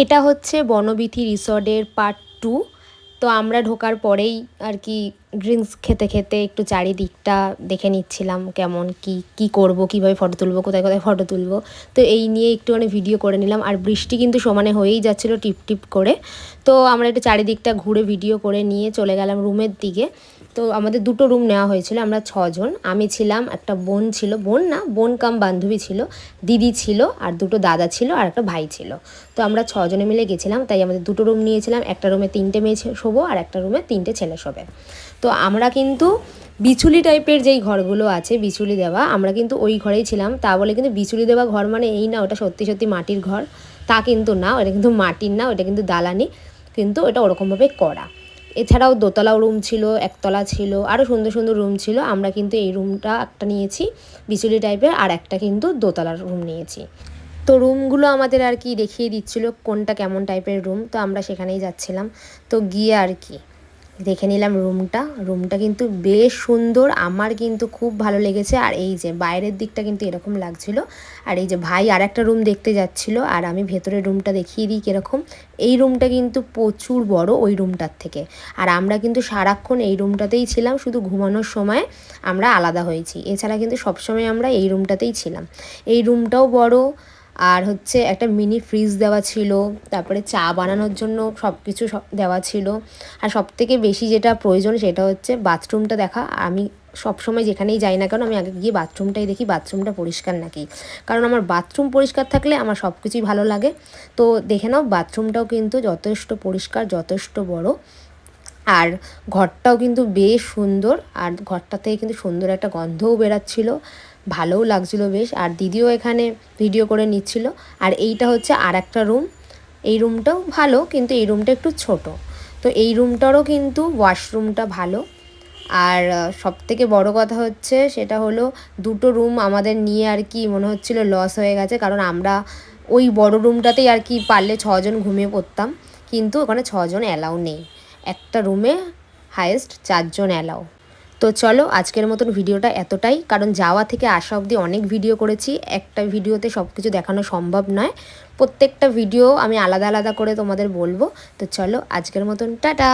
এটা হচ্ছে Banabithi রিসর্টের part two তো আমরা ঢোকার পরেই আর কি ড্রিঙ্কস খেতে খেতে একটু চারিদিকটা দেখে নিচ্ছিলাম কেমন কি কি করব, কীভাবে ফটো তুলবো, কোথায় কোথায় ফটো তুলবো। তো এই নিয়ে একটুখানি ভিডিও করে নিলাম আর বৃষ্টি কিন্তু সমানে হয়েই যাচ্ছিল টিপ টিপ করে। তো আমরা একটু চারিদিকটা ঘুরে ভিডিও করে নিয়ে চলে গেলাম রুমের দিকে। তো আমাদের দুটো রুম নেওয়া হয়েছিল, আমরা ছজন। আমি ছিলাম, একটা বোন ছিল, বোন না, বোন কাম বান্ধবী ছিল, দিদি ছিল আর দুটো দাদা ছিল আর একটা ভাই ছিল। তো আমরা ছজনে মিলে গেছিলাম, তাই আমাদের দুটো রুম নিয়েছিলাম, একটা রুমে তিনটে মেয়ে শোবো আর একটা রুমে তিনটে ছেলে শোবে। তো আমরা কিন্তু বিচুলি টাইপের যেই ঘরগুলো আছে, বিচুলি দেওয়া, আমরা কিন্তু ওই ঘরেই ছিলাম। তা বলে কিন্তু বিচুলি দেওয়া ঘর মানে এই না, ওটা সত্যি সত্যি মাটির ঘর। তা কিন্তু না, ওটা কিন্তু মাটির না, ওটা কিন্তু দালানি। কিন্তু ওটা ওরকমভাবে করা। এছাড়াও দোতলাও রুম ছিল, একতলা ছিল আরও সুন্দর সুন্দর রুম ছিল। আমরা কিন্তু এই রুমটা একটা নিয়েছি, বিচুলি টাইপের আর একটা কিন্তু দোতলার রুম নিয়েছি। তো রুমগুলো আমাদের আর কি দেখিয়ে দিচ্ছিল কোনটা কেমন টাইপের রুম তো আমরা সেখানেই যাচ্ছিলাম। তো গিয়ে আর কি দেখে নিলাম রুমটা। রুমটা কিন্তু বেশ সুন্দর, আমার কিন্তু খুব ভালো লেগেছে। আর এই যে বাইরের দিকটা কিন্তু এরকম লাগছিল। আর এই যে ভাই আর একটা রুম দেখতে যাচ্ছিল, আর আমি ভেতরের রুমটা দেখিয়ে দিই কীরকম। এই রুমটা কিন্তু প্রচুর বড় ওই রুমটার থেকে। আর আমরা কিন্তু সারাক্ষণ এই রুমটাতেই ছিলাম, শুধু ঘুমানোর সময় আমরা আলাদা হয়েছি। এছাড়া কিন্তু সবসময় আমরা এই রুমটাতেই ছিলাম। এই রুমটাও বড় আর হচ্ছে একটা মিনি ফ্রিজ দেওয়া ছিল, তারপরে চা বানানোর জন্য সব কিছু দেওয়া ছিল। আর সব থেকে বেশি যেটা প্রয়োজন সেটা হচ্ছে বাথরুমটা দেখা। আমি সবসময় যেখানেই যাই না কেন, আমি আগে গিয়ে বাথরুমটাই দেখি, বাথরুমটা পরিষ্কার নাকি। কারণ আমার বাথরুম পরিষ্কার থাকলে আমার সব কিছুই ভালো লাগে। তো দেখে নাও, বাথরুমটাও কিন্তু যথেষ্ট পরিষ্কার, যথেষ্ট বড়। আর ঘরটাও কিন্তু বেশ সুন্দর। আর ঘরটা থেকে কিন্তু সুন্দর একটা গন্ধও বেরাচ্ছিল ভালোও লাগছিল বেশ, আর দিদিও এখানে ভিডিও করে নিচ্ছিল। আর এইটা হচ্ছে আর একটা রুম এই রুমটাও ভালো, কিন্তু এই রুমটা একটু ছোট। তো এই রুমটারও কিন্তু ওয়াশরুমটা ভালো। আর সব থেকে বড় কথা হচ্ছে, সেটা হলো দুটো রুম আমাদের নিয়ে আর কি মনে হচ্ছিল লস হয়ে গেছে, কারণ আমরা ওই বড় রুমটাতেই আর কি পারলে ছজন ঘুমিয়ে পড়তাম। কিন্তু ওখানে ছজন অ্যালাউ নেই। একটা রুমে হায়েস্ট চারজন অ্যালাউ তো চলো আজকের মতন ভিডিওটা এতটাই। কারণ যাওয়া থেকে আসা অবধি অনেক ভিডিও করেছি। একটা ভিডিওতে সব কিছু দেখানো সম্ভব নয়। প্রত্যেকটা ভিডিও আমি আলাদা আলাদা করে তোমাদের বলব। তো চলো আজকের মতন, টাটা!